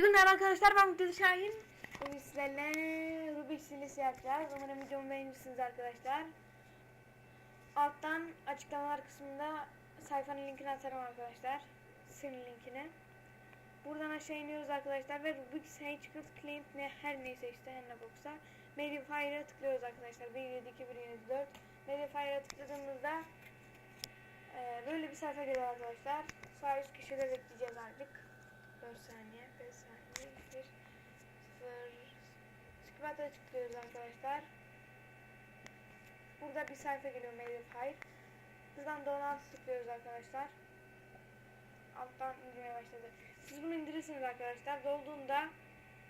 Merhaba arkadaşlar ben Mutlu Şahin. Bugün sizlerle Rubik's silisi yapacağız. Umarım videomu beğenirsiniz arkadaşlar. Alttan açıklamalar kısmında sayfanın linkini atarım arkadaşlar. Senin linkini. Buradan aşağı iniyoruz arkadaşlar ve Rubik's Secret Claim ne her neyse işte her ne boksa. Medifier'a tıklıyoruz arkadaşlar. 1, 7, 2, 1, 7, 4. Medifier'a tıkladığımızda e, böyle bir sayfa geliyor arkadaşlar. Sağ üst köşede bekleyeceğiz artık. 4 saniye, 5 saniye, 1, 0. Skipat'a tıklıyoruz arkadaşlar. Burada bir sayfa geliyor Medifier. Buradan Donald tıklıyoruz arkadaşlar. Alttan indirmeye başladı. Siz bunu indirirsiniz arkadaşlar. Dolduğunda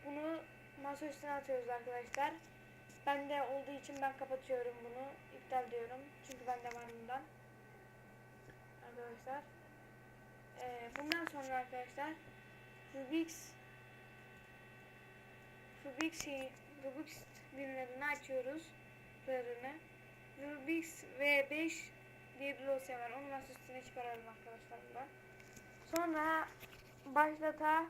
bunu masa üstüne atıyoruz arkadaşlar. Bende olduğu için ben kapatıyorum bunu. İptal diyorum. Çünkü bende var bundan. Arkadaşlar. Ee, bundan sonra arkadaşlar Rubik's Rubik's şey, Rubik's ürünlerini açıyoruz. Rarını. Rubik's V5 diye bir dosya var. Onu masa üstüne çıkaralım arkadaşlar buradan. Sonra başlata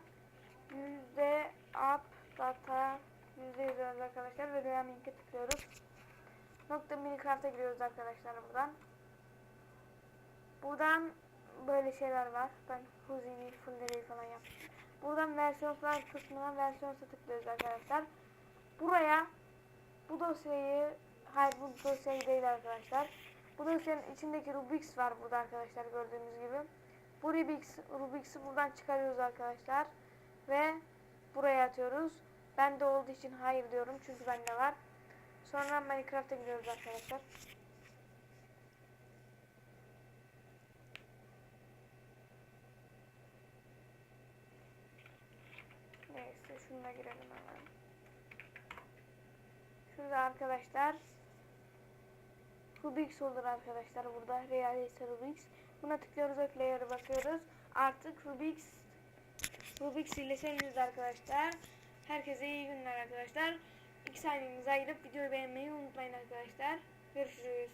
yüzde up data yüzde yazıyoruz arkadaşlar ve devam linke tıklıyoruz. Nokta Minecraft'a giriyoruz arkadaşlar buradan. Buradan böyle şeyler var. Ben Houdini Fuller'i falan yapmıştım. Buradan versiyonlar kısmına versiyonsa tıklıyoruz arkadaşlar. Buraya bu dosyayı hayır bu dosyayı değil arkadaşlar. Bu dosyanın içindeki Rubik's var burada arkadaşlar gördüğünüz gibi. Bu Rubik's, Rubik'si buradan çıkarıyoruz arkadaşlar. Ve buraya atıyoruz. Bende olduğu için hayır diyorum çünkü bende var. Sonra Minecraft'a gidiyoruz arkadaşlar. Neyse şuna girelim hemen. Şurada arkadaşlar Rubik's olur arkadaşlar burada. Realise Rubik's. Buna tıklıyoruz ve player'a bakıyoruz. Artık Rubik's Rubik's ile arkadaşlar. Herkese iyi günler arkadaşlar. 2 saniyenizi ayırıp videoyu beğenmeyi unutmayın arkadaşlar. Görüşürüz.